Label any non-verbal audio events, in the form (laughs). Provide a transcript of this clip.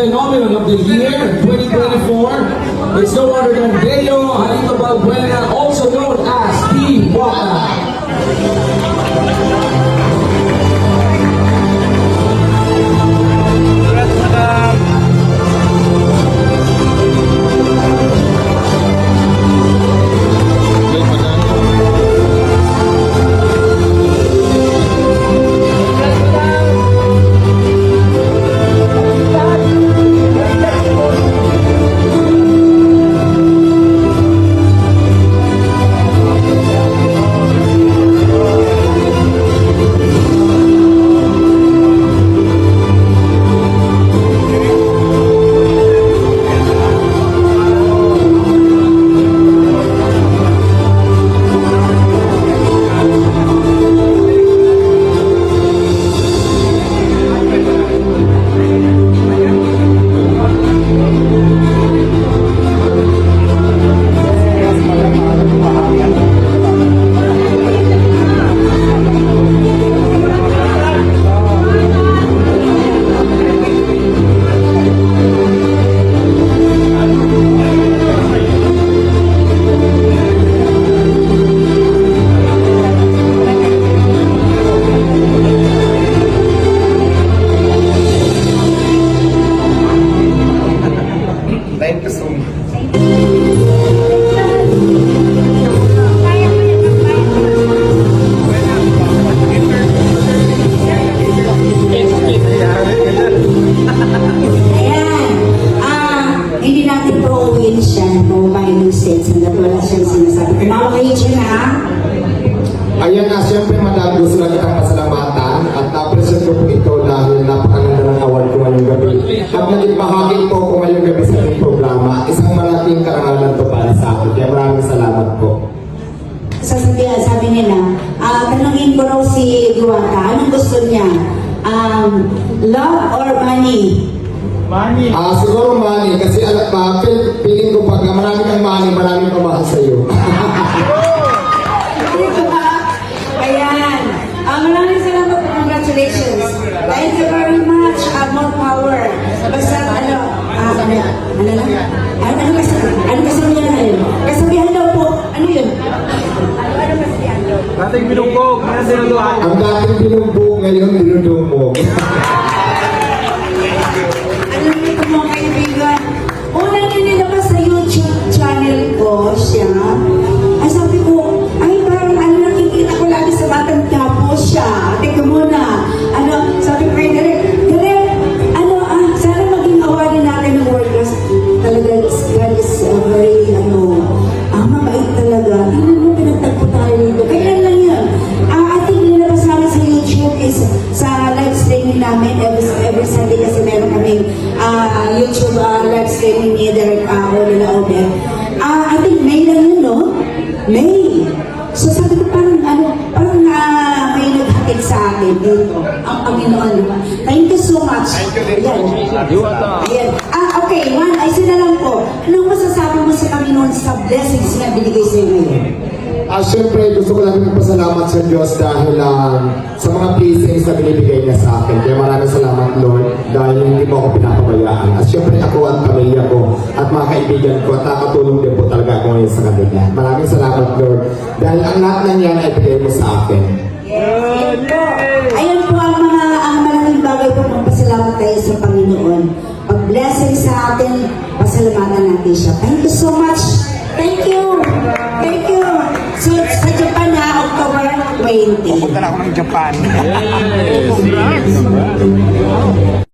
Phenomenon of the year 2024 is no other than Deo Balbuena, also known as P. Waka. Mga region ha? Ayan na, siyempre madami gusto lang kitang pasalamatan at na-present ko po ito dahil napakaganda ng award ko ngayong gabi. At naging bahagi po ko ngayong gabi sa ating programa. Isang malaking karangalan to para sa akin. Kaya maraming salamat po. Sasabihan, sabi nila, ah, tanungin ko raw si Diwata, anong gusto niya? Um, love or money? Ah, siguro money kasi alam pa, feeling ko pag marami kang money, marami kang mahal sa iyo. Dito (laughs) ba? Ayan. Ah, maraming salamat po. Congratulations. Thank you very much. Ah, more power. Basta ano, ah, ano, ano lang? Ano, ano kasi, ano kasabihan na yun? Kasabihan daw po, ano yun? Ano, ano kasabihan daw? Dating binugbog. Ang dating binugbog ngayon, niludong (laughs) കോശ May. So sabi ko parang ano, parang na may naghatid sa akin dito. Ang Panginoon? Thank you so much. Thank you Ayan. Ah, okay. One, ay sila lang po. Anong masasabi mo sa Panginoon sa blessings na binigay sa iyo ngayon? Ah, syempre, gusto ko lang magpasalamat sa Diyos dahil ah, sa mga blessings na binibigay niya sa akin. Kaya maraming salamat, Lord, dahil hindi mo ako pinapabayaan. At syempre, ako at pamilya ko at mga kaibigan ko at nakatulong din po talaga ako ngayon sa kanila. Maraming salamat, Lord, dahil ang lahat ng yan ay bigay mo sa akin. Yes, yun po. Ayan po October 20. Punta na ako ng Japan.